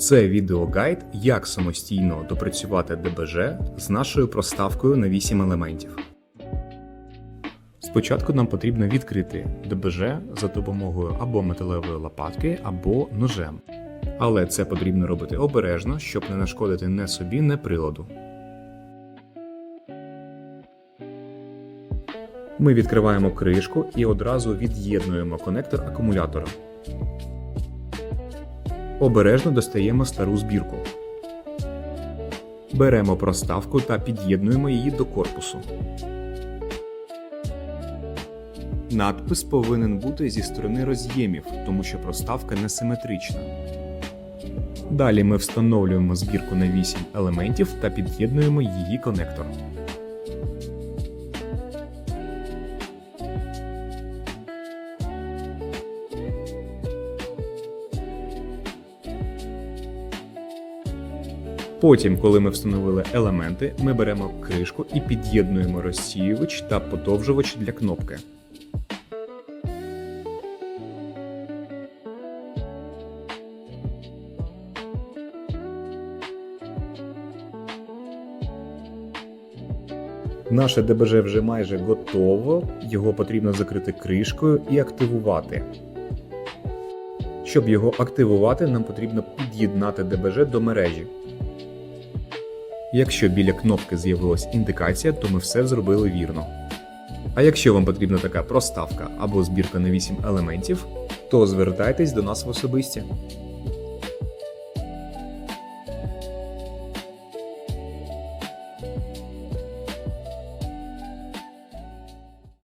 Це відеогайд, як самостійно допрацювати ДБЖ з нашою проставкою на 8 елементів. Спочатку нам потрібно відкрити ДБЖ за допомогою або металевої лопатки, або ножем. Але це потрібно робити обережно, щоб не нашкодити не собі, не приладу. Ми відкриваємо кришку і одразу від'єднуємо конектор акумулятора. Обережно достаємо стару збірку. Беремо проставку та під'єднуємо її до корпусу. Надпис повинен бути зі сторони роз'ємів, тому що проставка несиметрична. Далі ми встановлюємо збірку на 8 елементів та під'єднуємо її конектор. Потім, коли ми встановили елементи, ми беремо кришку і під'єднуємо розсіювач та подовжувач для кнопки. Наше ДБЖ вже майже готово, його потрібно закрити кришкою і активувати. Щоб його активувати, нам потрібно під'єднати ДБЖ до мережі. Якщо біля кнопки з'явилась індикація, то ми все зробили вірно. А якщо вам потрібна така проставка або збірка на 8 елементів, то звертайтесь до нас в особисті.